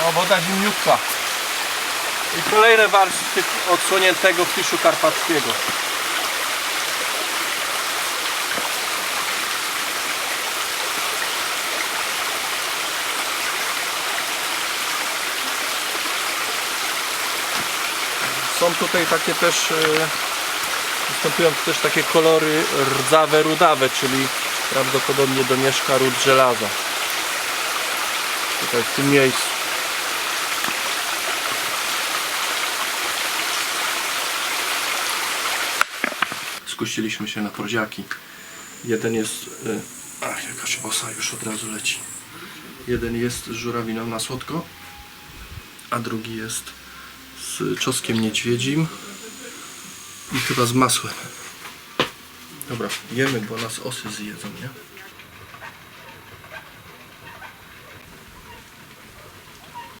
O, woda zimniutka. I kolejne warstwy odsłoniętego fiszu karpackiego. Są tutaj takie też, e, występują też takie kolory rdzawe, rudawe, czyli prawdopodobnie domieszka ród żelaza. Tutaj w tym miejscu. Skuściliśmy się na porziaki. Jeden jest... y, Ach, jakaś bosa już od razu leci. Jeden jest z żurawiną na słodko, a drugi jest z czoskiem niedźwiedzim i chyba z masłem. Dobra, jemy, bo nas osy zjedzą, nie?